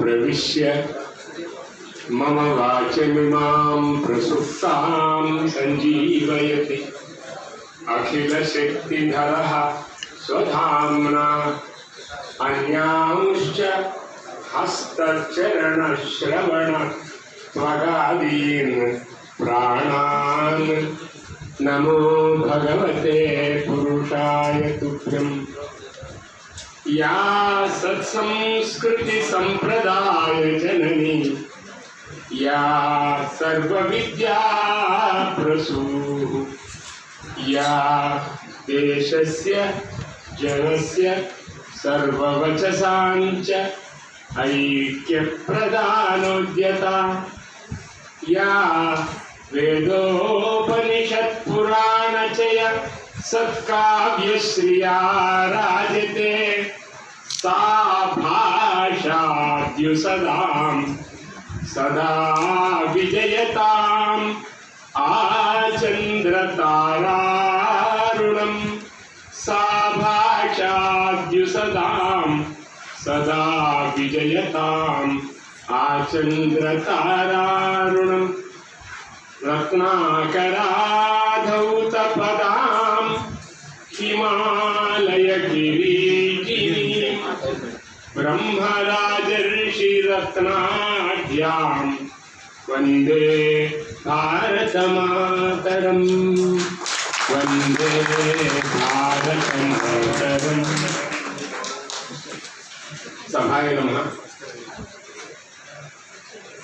प्रविश्य मम वाचमिमां प्रसुप्तां सञ्जीवयति। अखिलशक्तिधरः स्वधाम्ना अन्यांश्च हस्तचरणश्रवण त्वगादीन् प्राणान्। नमो भगवते पुरुषाय तुभ्यम्। या सत्संस्कृतिसम्प्रदाय जननी या सर्वविद्या प्रसूः या देशस्य जनस्य सर्ववचसाञ्च ऐक्यप्रदानोद्यता या वेदोपनिषत्पुराणचय सत्काव्यश्रिया राजते सा भाषाद्युसदां सदा विजयताम्। आचन्द्रतारारुणं सा भाषाद्युसदां सदा विजयताम्। आचन्द्रतारारुणम् हिमालय हिमालयगिरि ब्रह्मराजर्षिरत्नाढ्याम् वन्दे भारतमातरम्। वन्दे भारतमातरम्। सभाय नमः।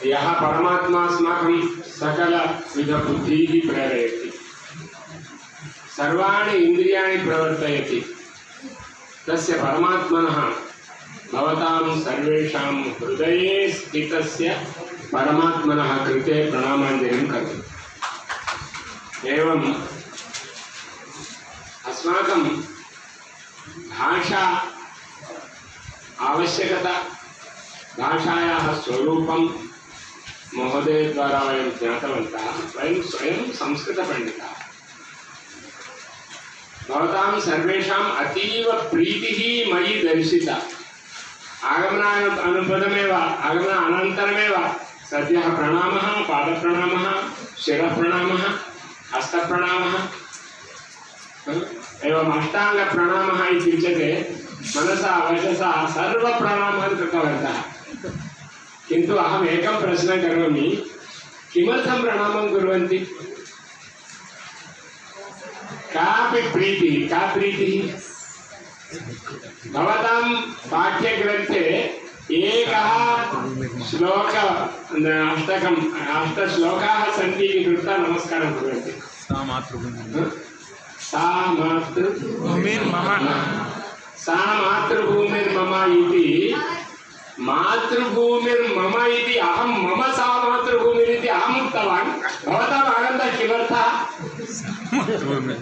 यः परमात्मा अस्माकं सकलविधबुद्धिः प्रेरयति। सर्वाणि इन्द्रियाणि प्रवर्तयति। तस्य परमात्मनः भवतां सर्वेषां हृदये स्थितस्य परमात्मनः कृते प्रणामाञ्जलिं करोमि एवम् अस्माकं भाषा आवश्यकता भाषायाः स्वरूपं महोदयद्वारा वयं ज्ञातवन्तः वयं स्वयं संस्कृतपण्डिताः भवतां सर्वेषाम् अतीव प्रीतिः मयि दर्शिता आगमनानु अनुपदमेव आगमन अनन्तरमेव। सद्यः प्रणामः पादप्रणामः शिरप्रणामः हस्तप्रणामः। एवम् अष्टाङ्गप्रणामः इति उच्यते मनसा वचसा सर्वप्रणामान् कृतवन्तः। किन्तु अहम् एकं प्रश्नं करोमि। किमर्थं प्रणामं कुर्वन्ति? कापि प्रीतिः का प्रीतिः? भवतां पाठ्यग्रन्थे एकः श्लोक अष्टकम् अष्टश्लोकाः सन्ति इति कृत्वा नमस्कारं कुर्वन्ति सा मातृभूमि सा मातृ भूमिर्मम सा मातृभूमिर्मम इति मातृभूमिर्मम इति अहं मम सा मातृभूमिरिति अहम् उक्तवान् भवताम् आनन्दः किमर्थः मातृभूमि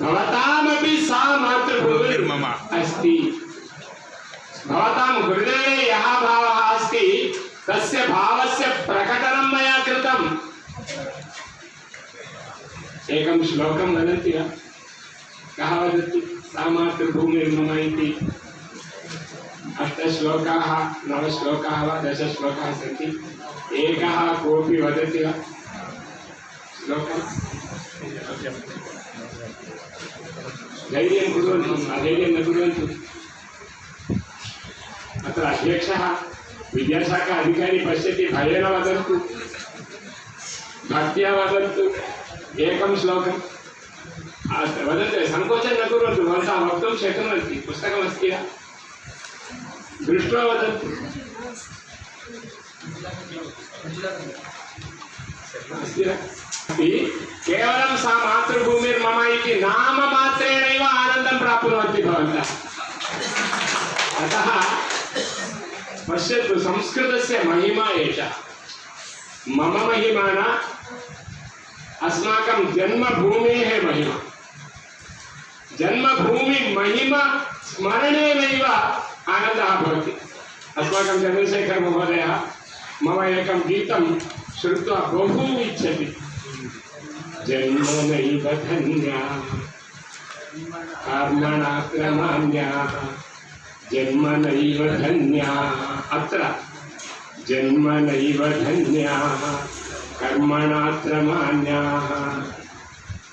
भवतामपि सा मातृभूमिर्मम अस्ति। भवतां हृदये यः भावः अस्ति तस्य भावस्य प्रकटनं मया कृतम्। एकं श्लोकं वदन्ति वा? कः वदति? सा मातृभूमिर्मम इति। अष्टश्लोकाः नवश्लोकाः वा दशश्लोकाः सन्ति। एकः कोऽपि वदति वा? श्लोकम्? धैर्यं कुर्वन्तु अधैर्यं न कुर्वन्तु अत्र अध्यक्षः विद्याशाखा अधिकारी पश्यति भयेन वदन्तु भक्त्या वदन्तु एकं श्लोकम् अस्तु, वदन्तु सङ्कोचं न कुर्वन्तु भवन्तः वक्तुं शक्नुवन्ति पुस्तकमस्ति वा दृष्ट्वा वदन्तु కేవలం సా మాతృభూమిర్మమ ఇది నామ మాత్రేణైవ ఆనందం ప్రాప్నువంతి భవంతः. महिमा పశ్యతు సంస్కృతస్య महिमा ఏష. మమ మహిమ न अस्माकं जन्मभूमेः महिमा जन्मभूमिमहिमा स्मरणेनैव आनन्दः भवति अस्माकं चन्द्रशेखरमहोदयः मम एकं गीतं श्रुत्वा बहु इच्छति जन्मनैव धन्या कर्मणा क्रमाण्या जन्मनैव धन्या अत्र जन्मनैव धन्या कर्मणा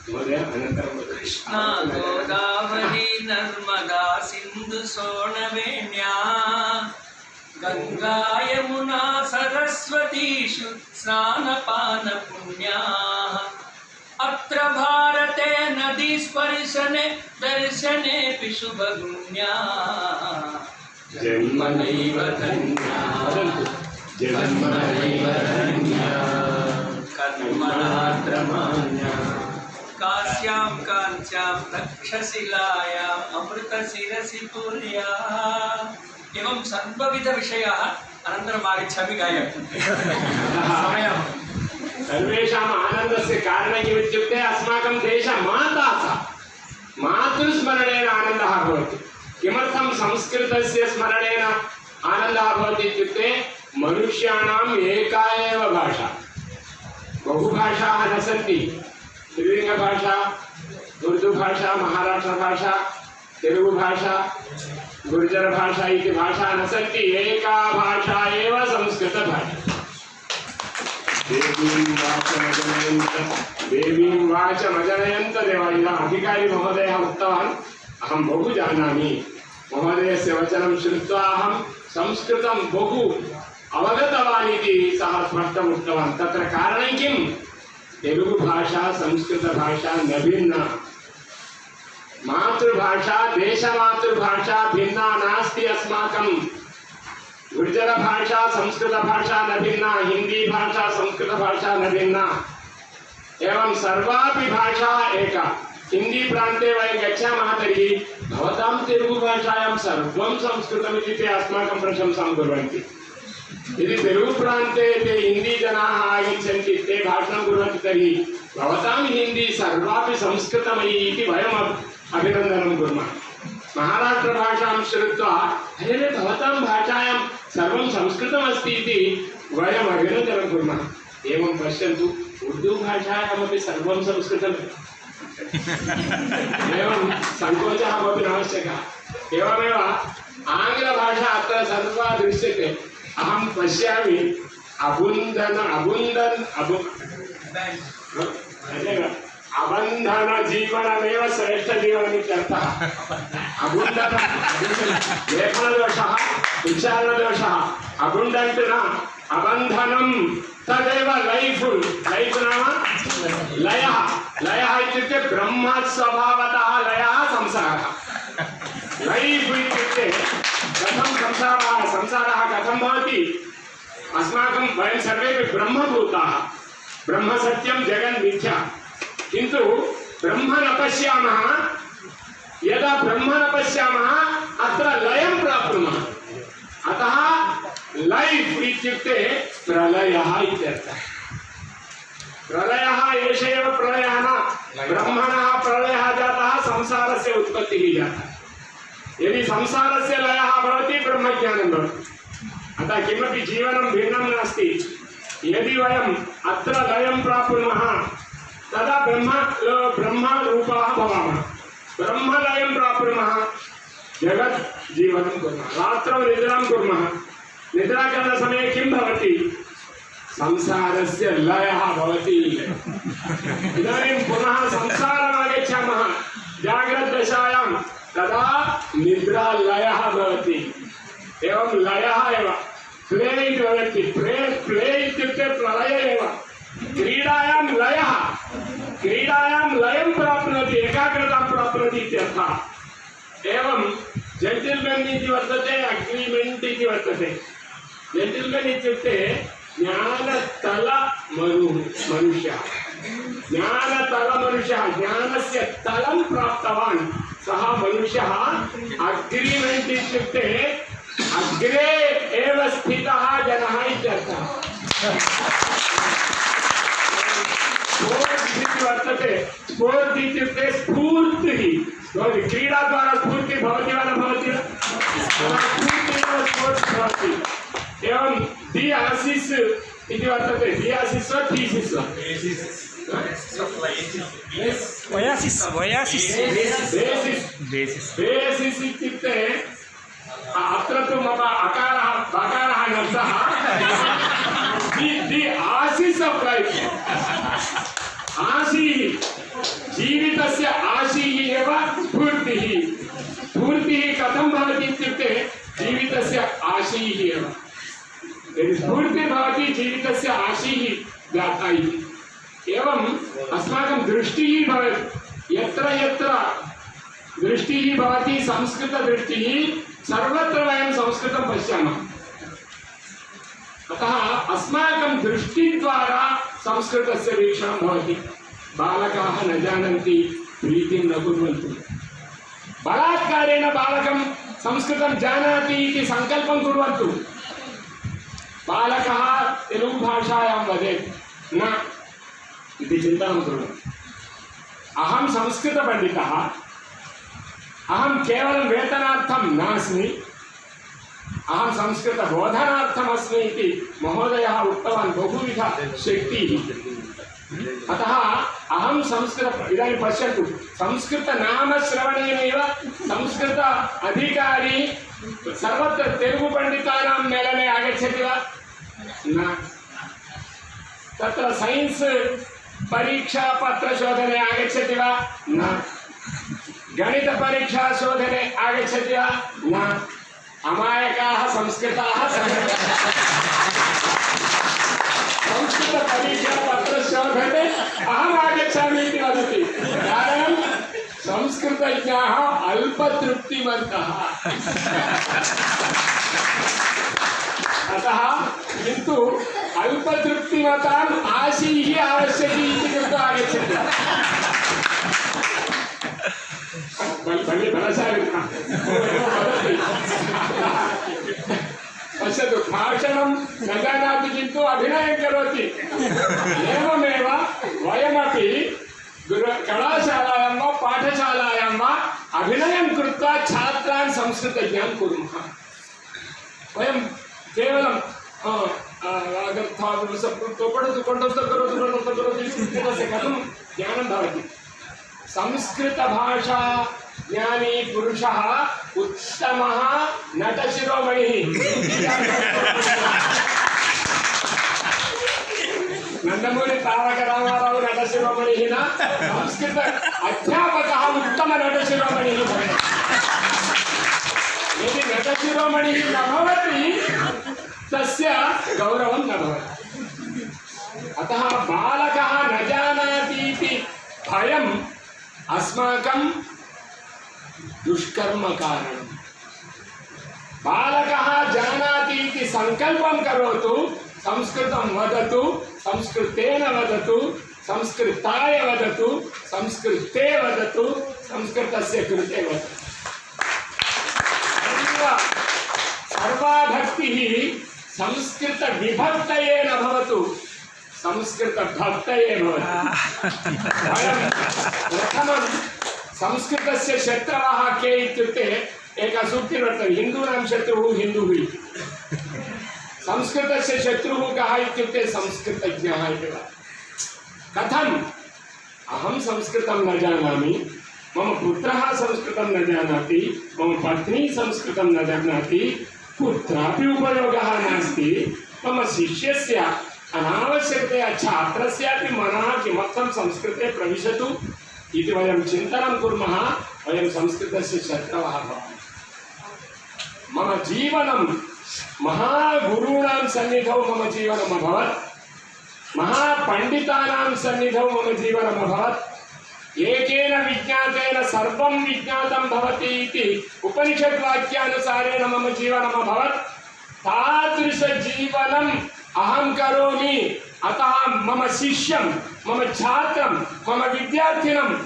महोदय, अनन्तरं गोदावरी नर्मदा सिन्धु सोणवेण्या गङ्गा यमुना सरस्वतीषु स्नानपानपुण्याः। जगदीश परिसने दर्शने विशुभगुण्या। जन्म नैव धन्या। जन्म नैव धन्या कर्मणात्रमान्या एवं सर्वविधविषयाः अनन्तरम् आगच्छामि गायं समयम् सर्वेषाम् आनन्दस्य कारणं किमित्युक्ते अस्माकं देशमाता सा। मातृस्मरणेन आनन्दः भवति। किमर्थं संस्कृतस्य स्मरणेन आनन्दः भवति इत्युक्ते मनुष्याणाम् एका एव भाषा। बहुभाषाः न सन्ति। त्रिलिङ्गभाषा उर्दुभाषा महाराष्ट्रभाषा तेलुगुभाषा गुर्जरभाषा इति भाषा न सन्ति। एका भाषा एव संस्कृतभाषा। देवीं वाचमजनयन्त देवीं अधिकारी महोदयः उक्तवान्। अहं बहु जानामि। महोदयस्य वचनं श्रुत्वा अहं संस्कृतं बहु अवगतवान् इति सः स्पष्टम् उक्तवान्। तत्र कारणं किं तेलुगुभाषा, संस्कृतभाषा न भिन्ना मातृभाषा, देशमातृभाषा भिन्ना नास्ति अस्माकं गुर्जर भाषा संस्कृत भाषा न भिन्ना हिंदी भाषा संस्कृत भाषा न भिन्ना एवं सर्वापि भाषा एका हिंदी प्रान्ते वयं गच्छामः तर्हि भवतां तेलुगुभाषायां सर्वं संस्कृतमिति ते अस्माकं प्रशंसां कुर्वन्ति यदि तेलुगुप्रान्ते ते हिन्दीजनाः आगच्छन्ति ते भाषणं कुर्वन्ति तर्हि भवतां हिन्दी सर्वापि संस्कृतमयी इति वयम् अ- अभिनन्दनं कुर्मः महाराष्ट्रभाषां श्रुत्वा अरे रे, भवतां भाषायां सर्वं संस्कृतमस्ति इति वयम् अभिनन्दनं कुर्मः। एवं पश्यन्तु उर्दू भाषायामपि सर्वं संस्कृतम् एवं सङ्कोचः भवति नावश्यकः। एवमेव आङ्ग्लभाषा अत्र सर्वा दृश्यते। अहं पश्यामि अबुन्दन अबुन्दन् अबु अबंधन जीवन में श्रेष्ठ जीवन अबुंडन लेखन दोष विचारण दोष अबुंडंट न अबंधनम तदेव लाइफ लाइफ नाम लय। लय इत्युक्ते ब्रह्म स्वभावतः लयः संसारः। लैफ् इत्युक्ते कथं संसारः संसारः कथं अस्माकं वयं सर्वेपि ब्रह्मभूताः। ब्रह्मसत्यं जगन्मिथ्या किन्तु ब्रह्म न पश्यामः यदा ब्रह्म न पश्यामः अत्र लयं प्राप्नुमः अतः लैफ् इत्युक्ते प्रलयः इत्यर्थः प्रलयः एष एव प्रलयः न ब्रह्मणः प्रलयः जातः संसारस्य उत्पत्तिः जाता यदि संसारस्य लयः भवति ब्रह्मज्ञानं भवति अतः किमपि जीवनं भिन्नं नास्ति यदि वयम् अत्र लयं प्राप्नुमः तदा ब्रह्म ब्रह्मरूपाः भवामः ब्रह्मलयं प्राप्नुमः जगत् जीवनं कुर्मः रात्रौ निद्रां कुर्मः निद्राकरणसमये किं भवति संसारस्य लयः भवति इदानीं पुनः संसारम् आगच्छामः जाग्रद्दशायां तदा निद्रालयः भवति एवं लयः एव प्ले इति वदन्ति प्ले प्ले इत्युक्ते प्रलय एव क्रीडायां लयः क्रीडायां लयं प्राप्नोति एकाग्रतां प्राप्नोति इत्यर्थः एवं जेण्टिल्मेन् इति वर्तते अग्रिमेण्ट् इति वर्तते जेण्टिल्मेन् इत्युक्ते ज्ञानतल मनु मनुष्यः ज्ञानतलमनुष्यः ज्ञानस्य तलं प्राप्तवान् सः मनुष्यः अग्रिमेण्ट् इत्युक्ते अग्रे एव स्थितः जनः इत्यर्थः स्पोर्ट्स् इति वर्तते स्फूर्ति इत्युक्ते स्फूर्तिः भवति क्रीडाद्वारा स्फूर्तिः भवति वा न भवति भवति एवं डियासिस् इति वर्तते डियासिस् वा थीसिस् वा वयासिस् वयासिस् बेसिस् बेसिस् इत्युक्ते अत्र तु मम अकारः बकारः गन्तः दि आसिस् आफ् लैफ् आशीः। जीवितस्य आशीः एव स्फूर्तिः स्फूर्तिः कथं भवति इत्युक्ते जीवितस्य आशीः एव। जाता इति। एवम् अस्माकं दृष्टिः भवति। यत्र यत्र दृष्टिः भवति, संस्कृतदृष्टिः, सर्वत्र वयं संस्कृतं पश्यामः। अतः अस्माकं दृष्टिद्वारा संस्कृतस्य वीक्षणं भवति। బాలకాహ నజానంతి ప్రీతి నకుర్వంతి. బలాత్కారేణ బాలకం సంస్కృతం జానాతి ఇది సంకల్పం కుర్వంతు. బాలక తెలుగు భాషాయాం వదే నా ఇది చింతనం కుర్వంతి అహం సంస్కృత పండిత. అహం కేవలం వేతనార్థం నాస్మి. नास्मि अहं संस्कृतबोधनार्थमस्मि इति महोदयः उक्तवान् बहुविधशक्तिः अतः अहं संस्कृत इदानीं पश्यन्तु संस्कृतनामश्रवणेनैव संस्कृत अधिकारी सर्वत्र तेलुगुपण्डितानां मेलने आगच्छति वा न तत्र सैन्स् परीक्षापत्रशोधने आगच्छति वा न गणितपरीक्षाशोधने आगच्छति वा न अमायकाः संस्कृताः संस्कृतपरीक्षापत्रशोधने अहम् आगच्छामि इति वदति। कारणं संस्कृतज्ञाः अल्पतृप्तिमन्तः। अतः किन्तु अल्पतृप्तिमताम् आशीः आवश्यकी इति कृत्वा आगच्छति। बल- बलि बलशालिनः वदति पश्यतु भाषणं न जानाति किन्तु अभिनयं करोति एवमेव वयमपि गुरु कलाशालायां वा पाठशालायां वा अभिनयं कृत्वा छात्रान् संस्कृतज्ञान् कुर्मः वयं केवलं अ, अ, अगर्थागुरुस कृत्वा पठतु कण्ठस्थ करोतु कण्ठस्थ करोतु इति संस्कृतस्य कथं ज्ञानं भवति संस्कृतभाषा ज्ञानी पुरुषः उत्तमः नटशिरोमणिः నందమూరి తారక రామారావు నటశిరోమణిः न संस्कृत अध्यापकः उत्तम नटशिरोमणिः भवेत् यदि नटशिरोमणिः न भवति तस्य गौरवं न भवति अतः बालकः न जानाति इति भयम् अस्माकं दुष्कर्मकारणम् बालकः जानाति इति सङ्कल्पं करोतु संस्कृतं वदतु संस्कृतेन वदतु संस्कृताय वदतु संस्कृते वदतु संस्कृतस्य कृते वदतु। सर्व- सर्वा भक्तिः संस्कृतविभक्तये न भवतु। संस्कृतभक्तये भवतु प्रथमं संस्कृतस्य शत्रवः के इत्युक्ते एका सूक्तिर्वर्तते हिन्दूनां शत्रुः हिन्दुः इति। संस्कृतस्य शत्रुः कः इत्युक्ते संस्कृतज्ञः संस्कृतं न जानामि, मम पुत्रः संस्कृतं न जानाति, मम पत्नी संस्कृतं न जानाति, कुत्रापि उपयोगः नास्ति, मम शिष्यस्य अनावश्यकतया, छात्रस्यापि मनः किमर्थं संस्कृते प्रविशतु? ఇది వయం చింతనం కుర్మః వయం సంస్కృతస్య శత్రవః మన జీవనం మహాగురుణాం సన్నిధౌ మమ జీవనం అభవత్ మహాపండితానాం సన్నిధౌ మమ జీవనం అభవత్ ఏకేన విజ్ఞాతేన సర్వం విజ్ఞాతం భవతి ఇది ఉపనిషద్ వాక్యానుసారేణ మమ జీవనం అభవత్ తాదృశ జీవనం अहं करोमि। अतः मम शिष्यं, मम छात्रं, मम विद्यार्थिनं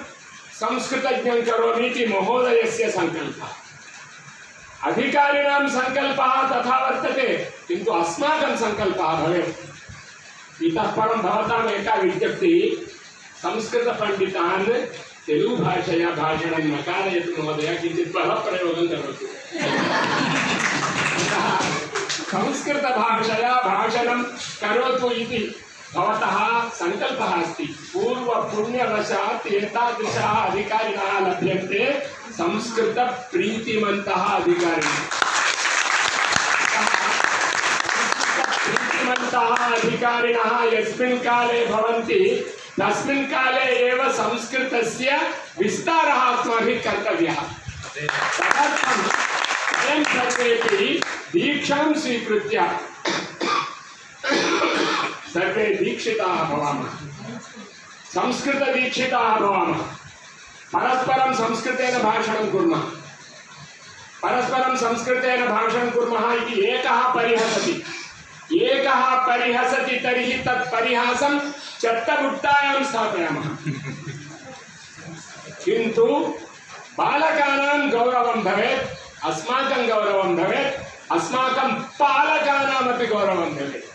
संस्कृतज्ञं करोमि इति महोदयस्य सङ्कल्पः। अधिकारिणां सङ्कल्पः तथा वर्तते, किन्तु अस्माकं सङ्कल्पः भवेत्। इतः परं भवताम् एका विज्ञप्तिः, संस्कृतपण्डितान् तेलुगुभाषया भाषणं न कारयतु महोदय, किञ्चित् बलप्रयोगं करोतु। अतः संस्कृत भाषणं करोतु इति भवतः सङ्कल्पः अस्ति। पूर्वपुण्यवशात् एतादृशाः अधिकारिणः लभ्यन्ते संस्कृतप्रीतिमन्तः अधिकारिणः। प्रीतिमन्तः अधिकारिणः यस्मिन् काले भवन्ति, तस्मिन् काले एव संस्कृतस्य विस्तारः अस्माभिः कर्तव्यः। तदर्थं वयं सर्वेपि दीक्षां स्वीकृत्य। सर्वे दीक्षिताः भवामः। संस्कृतदीक्षिताः भवामः। परस्परं संस्कृतेन भाषणं कुर्मः। परस्परं संस्कृतेन भाषणं कुर्मः इति एकः परिहसति। एकः परिहसति तर्हि तत् परिहासं चत्तबुट्टायां स्थापयामः। किन्तु बालकानां गौरवं भवेत्। అస్మాకం గౌరవం భవేత్ అస్మాకం పాలకానామపి గౌరవం భవేత్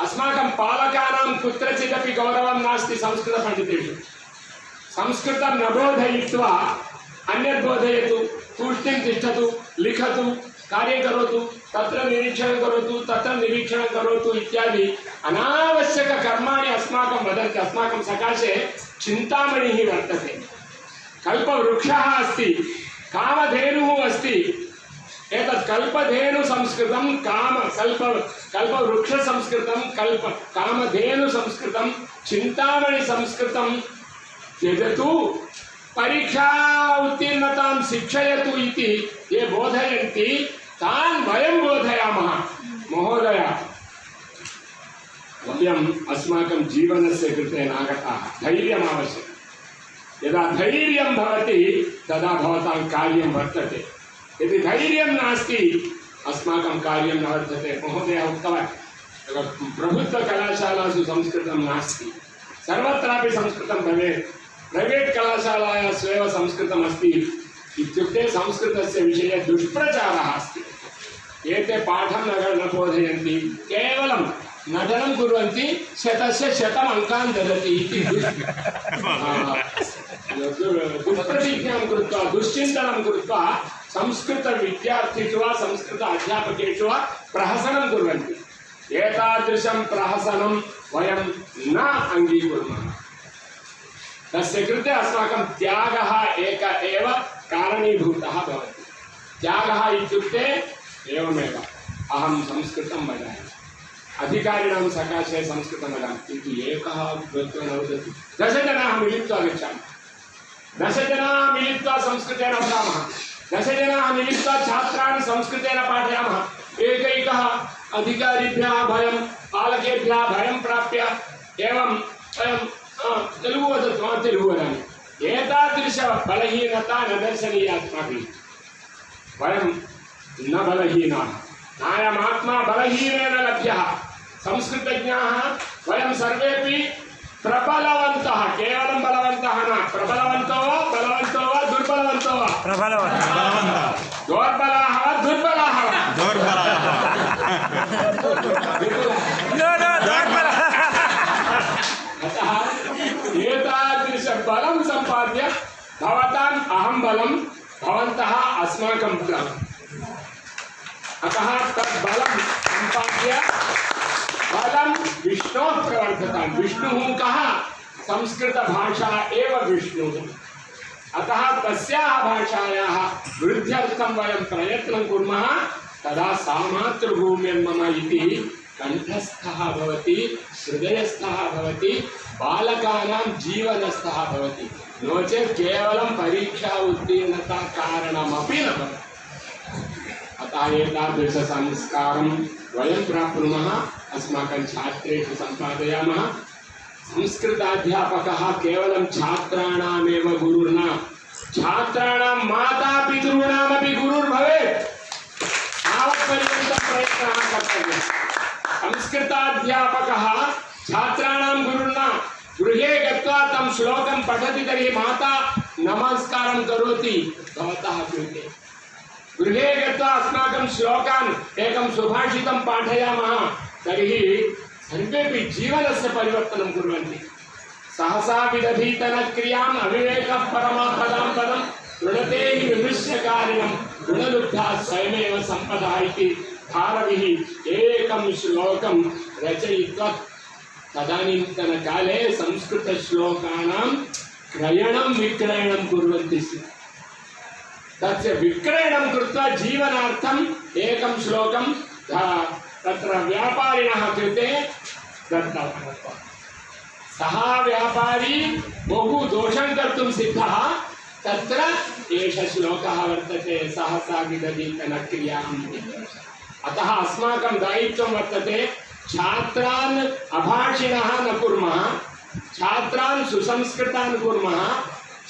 అస్మాకం పాలకానాం కుత్రచిదపి గౌరవం నాస్తి సంస్కృత పండితేషు సంస్కృతం నబోధయిత్వా అన్యత్ బోధయతు తూష్ణిం తిష్టతు లిఖతు కార్యం కరోతు తత్ర నిరీక్షణ కరోతు తత్ర నిరీక్షణ కరోతు ఇత్యాది అనావశ్యక కర్మాణి అస్మాకం వదంతి అస్మాకం సకాశే చింతామణి వర్తతే కల్పవృక్ష అస్తి कामधेनुः अस्ति एतत् कल्पधेनुसंस्कृतं काम कल्प कल्पवृक्षसंस्कृतं कल्प कामधेनुसंस्कृतं चिन्तामणिसंस्कृतं त्यजतु परीक्षा उत्तीर्णतां शिक्षयतु इति ये बोधयन्ति तान् वयं बोधयामः महोदय वयम् अस्माकं जीवनस्य कृते नागताः धैर्यम् आवश्यकम् यदा धैर्यं भवति तदा भवतां कार्यं वर्तते यदि धैर्यं नास्ति अस्माकं कार्यं न वर्तते महोदयः उक्तवान् प्रभुत्वकलाशालासु संस्कृतं नास्ति सर्वत्रापि संस्कृतं भवेत् प्रैवेट् कलाशालायासु एव संस्कृतम् अस्ति इत्युक्ते संस्कृतस्य विषये दुष्प्रचारः अस्ति एते पाठं न न बोधयन्ति केवलं नटनं कुर्वन्ति शतस्य शतम् अङ्कान् ददति इति दुष्प्रतिज्ञां कृत्वा दुश्चिन्तनं कृत्वा संस्कृतविद्यार्थिषु वा संस्कृत अध्यापकेषु वा प्रहसनं कुर्वन्ति। एतादृशं प्रहसनं वयं न अङ्गीकुर्मः। तस्य कृते अस्माकं त्यागः एक एव कारणीभूतः भवति। त्यागः इत्युक्ते एवमेव, अहं संस्कृतं वदामि। अधिकारिणां सकाशे संस्कृतं वदामि। किन्तु एकः न वदति। दशजनाः मिलित्वा दशजनाः मिलित्वा संस्कृतेन वदामः। दशजनाः मिलित्वा छात्रान् संस्कृतेन पाठयामः। एकैकः अधिकारिभ्यः भयं पालकेभ्यः भयं प्राप्य एवं वयं तेलुगु वदतु वा तेलुगु वदामि। एतादृशबलहीनता न दर्शनीया अस्माभिः। वयं न बलहीनाः। नायमात्मा बलहीनेन लभ्यः। संस्कृतज्ञाः वयं सर्वेपि ಪ್ರಬಲವಂತಹ ಕೇವಲ ಬಲವಂತಹನ ಪ್ರಬಲವಂತವ ಬಲವಂತವ ದುರ್ಬಲವಂತವ ಪ್ರಬಲವಂತ ಬಲವಂತ ದೌರ್ಬಲಾಹ ದುರ್ಬಲಾಹ ದೌರ್ಬಲಾಹ ನೋ ನೋ ದೌರ್ಬಲಾಹ ಅತಃ ಏತಾದೃಶ ಬಲಂ ಸಂಪಾದ್ಯ భవతాం అహం బలం భవంతః అస్మాకం బలం అతః తద్ బలం సంపాద్య బలం विष्णोः प्रवर्धतां विष्णुः कः संस्कृतभाषा एव विष्णुः अतः तस्याः भाषायाः वृद्ध्यर्थं वयं प्रयत्नं कुर्मः तदा सा मातृभूमिर्मम इति कण्ठस्थः भवति हृदयस्थः भवति बालकानां जीवनस्थः भवति नो चेत् केवलं परीक्षा उत्तीर्णता कारणमपि न भवति अतः एतादृशसंस्कारं वयं प्राप्नुमः। अस्माकं छात्रेषु सम्पादयामः। संस्कृताध्यापकः केवलं छात्राणामेव गुरुर्न। छात्राणां मातापितॄणामपि गुरुर्भवेत्। तावत्पर्यन्तं प्रयत्नः कर्तव्यः। संस्कृताध्यापकः छात्राणां गुरुर्न। गृहे गत्वा तं श्लोकं पठति तर्हि माता नमस्कारं करोति। भवतः कृते। गृहे गत्वा अस्माकं श्लोकान् एकं सुभाषितं पाठयामः तर्हि सर्वेपि जीवनस्य परिवर्तनं कुर्वन्ति सहसा विदधीतनक्रियाम् अविवेकः परमापदां पदं ऋणते हि विमृश्यकारिणं ऋणलुब्धा स्वयमेव सम्पदा इति भारविः एकं श्लोकं रचयित्वा तदानीन्तनकाले संस्कृतश्लोकानां क्रयणं विक्रयणं कुर्वन्ति स्म तस्य विक्रयणं कृत्वा जीवनार्थम् एकं श्लोकं धा- तत्र व्या व्यापारिणः कृते दत्तवान् सः व्यापारी बहु दोषं कर्तुं सिद्धः तत्र एष श्लोकः वर्तते सहसा विदधीत न क्रियाम् इति। अतः अस्माकं दायित्वं वर्तते छात्रान् अभाषिणः न कुर्मः छात्रान् सुसंस्कृतान् कुर्मः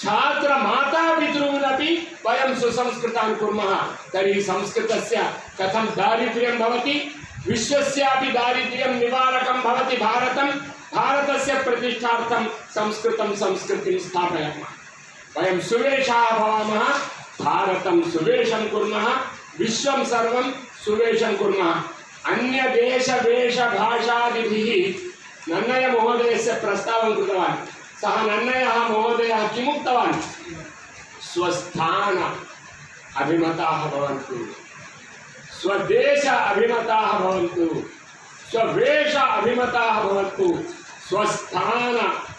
छात्रमातापितॄनपि वयं सुसंस्कृतान् कुर्मः तर्हि संस्कृतस्य कथं दारिद्र्यं भवति विश्वस्यापि दारिद्र्यं निवारकं भवति भारतं भारतस्य प्रतिष्ठार्थं संस्कृतं संस्कृतिं स्थापयामः वयं सुवेशाः भवामः भारतं सुवेशं कुर्मः विश्वं सर्वं सुवेशं कुर्मः अन्यदेशवेशभाषादिभिः नन्नयमहोदयस्य प्रस्तावं कृतवान् सः नन्नयः महोदयः किमुक्तवान्? स्वस्थान अभिमताः स्वदेश अभिमताः स्ववेश अभिमताः स्वस्थान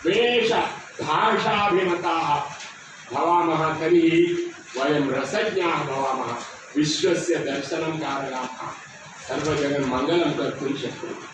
वेश भाषाभिमताः भवामः तर्हि वयं रसज्ञाः भवामः। विश्वस्य दर्शनं कारयामः। सर्वजगन्मङ्गलं कर्तुं शक्नुमः।